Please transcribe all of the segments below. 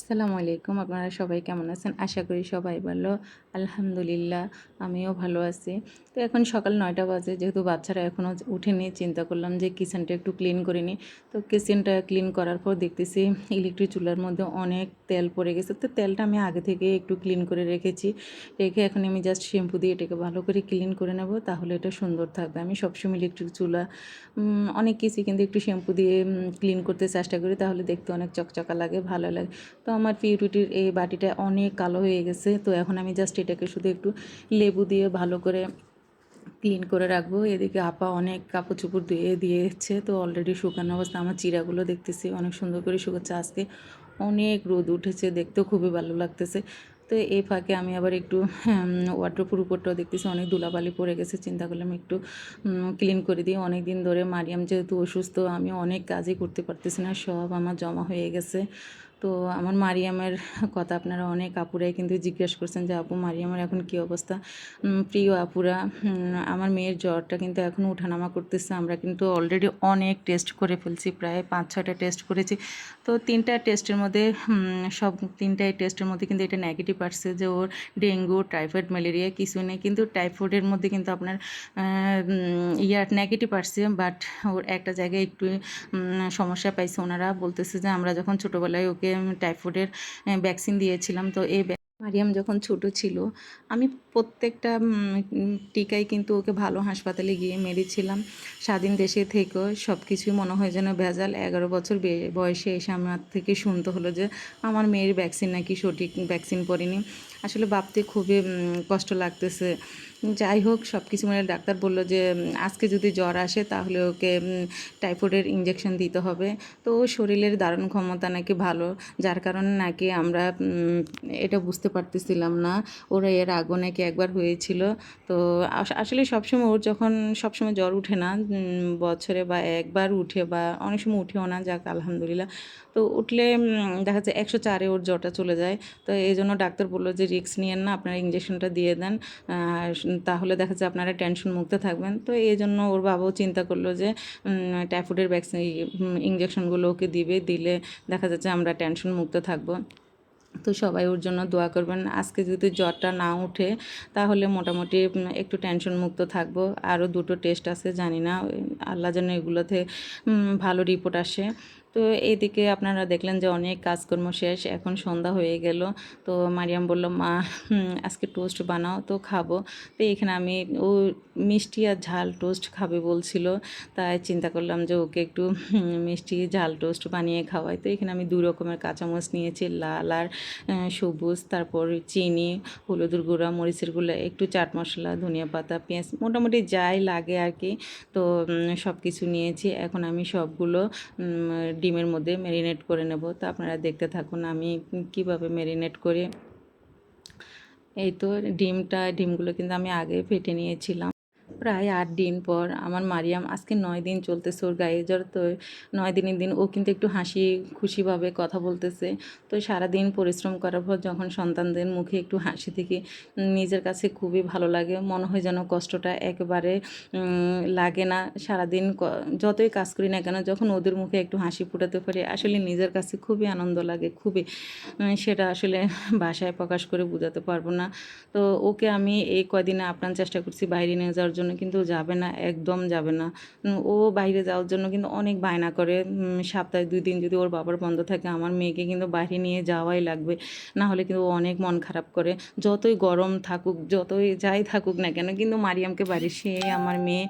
আসসালামু আলাইকুম, আপনারা সবাই কেমন আছেন? আশা করি সবাই ভালো। আলহামদুলিল্লাহ, আমিও ভালো আছি। তো এখন সকাল নয়টা বাজে, যেহেতু বাচ্চারা এখনও উঠেনি, চিন্তা করলাম যে কিচেনটা একটু ক্লিন করে নিই। তো কিচেনটা ক্লিন করার পর দেখতেছি ইলেকট্রিক চুলার মধ্যে অনেক তেল পড়ে গেছে। তো তেলটা আমি আগে থেকে একটু ক্লিন করে রেখেছি। রেখে এখন আমি জাস্ট শ্যাম্পু দিয়ে এটাকে ভালো করে ক্লিন করে নেব, তাহলে এটা সুন্দর থাকবে। আমি সবসময় ইলেকট্রিক চুলা অনেক কিছু কিন্তু একটু শ্যাম্পু দিয়ে ক্লিন করতে চেষ্টা করি, তাহলে দেখতে অনেক চকচকা লাগে, ভালো লাগে। তো আমার পিউরিটির এই বাটিটা অনেক কালো হয়ে গেছে। তো এখন আমি জাস্ট এটাকে শুধু একটু লেবু দিয়ে ভালো করে ক্লিন করে রাখব। এদিকে আপা অনেক কাপড় চোপড় ধুয়ে দিয়েছে। তো অলরেডি শুকানো অবস্থা। আমার চিরাগুলো দেখতেছি, অনেক সুন্দর করে শুকাচ্ছে। আজকে অনেক রোদ উঠেছে, দেখতেও খুবই ভালো লাগতেছে। তো এই ফাঁকে আমি আবার একটু ওয়াটারপুর উপরটাও দেখতেছি। অনেক ধুলাবালি পড়ে গেছে। চিন্তা করলাম একটু ক্লিন করে দিই। অনেক দিন ধরে মারিয়াম যেহেতু অসুস্থ, আমি অনেক কাজই করতে পারতেছি না। সব আমার জমা হয়ে গেছে। তো আমার মারিয়ামের কথা আপনারা অনেক আপুরাই কিন্তু জিজ্ঞেস করছেন যে, আপু, মারিয়ামের এখন কী অবস্থা? প্রিয় আপুরা আমার মেয়ের জ্বরটা কিন্তু এখন উঠানামা করতেছে। আমরা কিন্তু অলরেডি অনেক টেস্ট করে ফেলছি, প্রায় পাঁচ, ছয়টা টেস্ট করেছি। তো তিনটা টেস্টের মধ্যে সব তিনটাই টেস্টের মধ্যে কিন্তু এটা নেগেটিভ আসছে যে, ওর ডেঙ্গু টাইফয়েড ম্যালেরিয়া কিছু নেই। কিন্তু টাইফয়েডের মধ্যে কিন্তু আপনার ইয়ার নেগেটিভ আসছে। বাট ওর একটা জায়গায় একটু সমস্যা পাইছে। ওনারা বলতেছে যে, আমরা যখন ছোটোবেলায় ওকে টাইফয়েডের ভ্যাকসিন দিয়েছিলাম। তো এই মারিয়াম যখন ছোট ছিল, আমি প্রত্যেকটা টিকাই কিন্তু ওকে ভালো হাসপাতালে গিয়ে মেরেছিলাম। স্বাধীন দেশে থেকেও সব কিছুই মনে হয় যেন ভেজাল। এগারো বছর বয়সে এসে আমার থেকে শুনতে হলো যে, আমার মেয়ের ভ্যাকসিন নাকি সঠিক ভ্যাকসিন পড়েনি। আসলে ভাবতে খুবই কষ্ট লাগতেছে। যাই হোক সব কিছু মানে ডাক্তার বলল যে আজকে যদি জ্বর আসে তাহলে ওকে টাইফয়েডের ইঞ্জেকশন দিতে হবে। তো ওর শরীরের দারুণ ক্ষমতা নাকি ভালো, যার কারণে নাকি আমরা এটা বুঝতে পারতেছিলাম না। ওরা এর আগও নাকি একবার হয়েছিল। তো আস- আসলে সবসময় ওর যখন সবসময় জ্বর উঠে না বছরে বা একবার উঠে বা অনেক সময় উঠেও না, যাক, আলহামদুলিল্লাহ। তো উঠলে দেখা যাচ্ছে একশো চারে ওর জ্বরটা চলে যায়। তো এই জন্য ডাক্তার বলল যে রিস্ক নিয়েন না, আপনারা ইঞ্জেকশনটা দিয়ে দেন তাহলে দেখা যাচ্ছে আপনারা টেনশন মুক্ত থাকবেন। তো এই জন্য ওর বাবাও চিন্তা করল যে টাইফয়েডের ভ্যাকসিন ইঞ্জেকশনগুলো ওকে দিবে, দিলে দেখা যাচ্ছে আমরা টেনশন মুক্ত থাকব। তো সবাই ওর জন্য দোয়া করবেন। আজকে যদি জ্বরটা না উঠে, তাহলে মোটামুটি একটু টেনশন মুক্ত থাকব। আরও দুটো টেস্ট আছে, জানি না, আল্লাহ যেন এগুলোতে ভালো রিপোর্ট আসে। তো এইদিকে আপনারা দেখলেন যে অনেক কাজকর্ম শেষ, এখন সন্ধ্যা হয়ে গেল। তো মারিয়াম বলল, মা আজকে টোস্ট বানাও তো খাব। তো এখানে আমি ও মিষ্টি আর ঝাল টোস্ট খাবে বলছিল। তাই চিন্তা করলাম যে ওকে একটু মিষ্টি ঝাল টোস্ট বানিয়ে খাওয়াই। তো এখানে আমি দু রকমের কাঁচামচ নিয়েছি, লাল আর সবুজ। তারপর চিনি, হলুদের গুঁড়া, মরিচের গুঁড়া, একটু চাট মশলা, ধনিয়া পাতা, পেঁয়াজ, মোটামুটি যাই লাগে আর কি। তো সব কিছু নিয়েছি। এখন আমি সবগুলো ডিমের মধ্যে ম্যারিনেট করে নেব। তো আপনারা দেখতে থাকুন আমি কীভাবে ম্যারিনেট করে। এই তো ডিমটা, ডিমগুলো কিন্তু আমি আগে ফেটে নিয়েছিলাম। প্রায় আট দিন পর আমার মারিয়াম আজকে নয় দিন চলতেছে ওর গায়ে, জ্বর তো নয় দিনের দিন ও কিন্তু একটু হাসি খুশিভাবে কথা বলতেছে। তো সারাদিন পরিশ্রম করার পর যখন সন্তানদের মুখে একটু হাসি থেকে নিজের কাছে খুবই ভালো লাগে। মনে হয় যেন কষ্টটা একেবারে লাগে না। সারাদিন যতই কাজ করি না কেন, যখন ওদের মুখে একটু হাসি ফুটাতে পারি, আসলে নিজের কাছে খুবই আনন্দ লাগে, খুবই। সেটা আসলে ভাষায় প্রকাশ করে বোঝাতে পারব না। তো ওকে আমি এই কয়দিনে আপ্রাণ চেষ্টা করছি বাইরে নিয়ে যাওয়ার জন্য কিন্তু যাবে না, একদম যাবে না। ও বাইরে যাওয়ার জন্য কিন্তু অনেক বায়না করে। সপ্তাহে দুই দিন যদি ওর বাবার বন্ধ থাকে, আমার মেয়েকে কিন্তু বাইরে নিয়ে যাওয়াই লাগবে। না হলে কিন্তু ও অনেক মন খারাপ করে। যতই গরম থাকুক, যতই যাই থাকুক না কেন, কিন্তু মারিয়ামকে বাড়ি সে আমার মেয়ে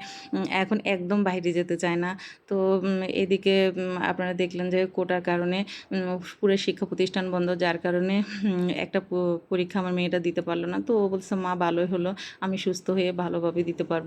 এখন একদম বাইরে যেতে চায় না। তো এদিকে আপনারা দেখলেন যে কোটার কারণে পুরো শিক্ষা প্রতিষ্ঠান বন্ধ, যার কারণে একটা পরীক্ষা আমার মেয়েটা দিতে পারল না। তো ও বলছে, মা, ভালোই হলো। আমি সুস্থ হয়ে ভালোভাবে দিতে পারব।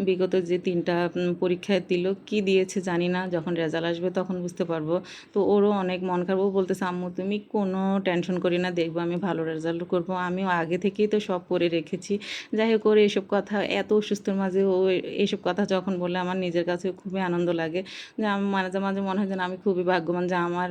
বিগত যে তিনটা পরীক্ষায় দিল, কি দিয়েছে জানি না। যখন রেজাল্ট আসবে তখন বুঝতে পারব। তো ওরও অনেক মন খারাপ। বলতেছে, আম্মু, তুমি কোনো টেনশন করি না। দেখব আমি ভালো রেজাল্ট করব। আমিও আগে থেকেই তো সব পড়ে রেখেছি। যাই হোক, ওর এইসব কথা, এত অসুস্থর মাঝে ও এইসব কথা যখন বলে আমার নিজের কাছে খুবই আনন্দ লাগে। যে আমি, মাঝে মাঝে মনে হয় যেন আমি খুবই ভাগ্যবান যে আমার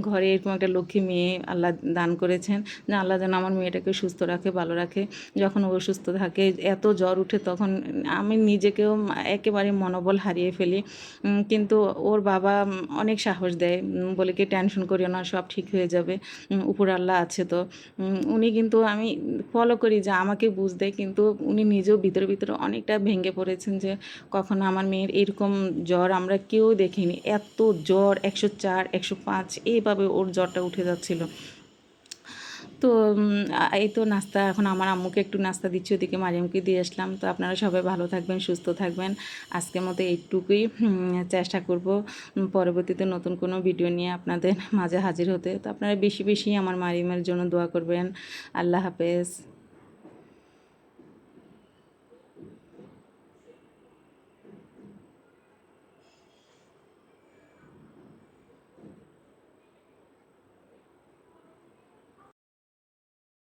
ঘরে এরকম একটা লক্ষ্মী মেয়ে আল্লাহ দান করেছেন। যে আল্লাহ যেন আমার মেয়েটাকে সুস্থ রাখে, ভালো রাখে। যখন ও অসুস্থ থাকে, এত জ্বর উঠে তখন আমি নিজেকেও একেবারে মনোবল হারিয়ে ফেলি। কিন্তু ওর বাবা অনেক সাহস দেয়। বলে কি, টেনশন করিও না, সব ঠিক হয়ে যাবে। উপর আল্লাহ আছে তো। উনি কিন্তু আমি ফলো করি যে আমাকে বুঝ দেয় কিন্তু উনি নিজেও ভিতরে ভিতরে অনেকটা ভেঙে পড়েছেন যে কখনো আমার মেয়ের এরকম জ্বর আমরা কেউ দেখিনি। এত জ্বর, একশো চার, একশো পাঁচ, এইভাবে ওর জ্বরটা উঠে যাচ্ছিল। তো এই তো নাস্তা, এখন আমার আম্মুকে একটু নাস্তা দিচ্ছি, ওদিকে মারিয়ামকে দিয়ে আসলাম। তো আপনারা সবাই ভালো থাকবেন, সুস্থ থাকবেন। আজকের মতো এইটুকুই চেষ্টা করব পরবর্তীতে নতুন কোনো ভিডিও নিয়ে আপনাদের মাঝে হাজির হতে। তো আপনারা বেশি বেশি আমার মারিমের জন্য দোয়া করবেন। আল্লাহ হাফেজ।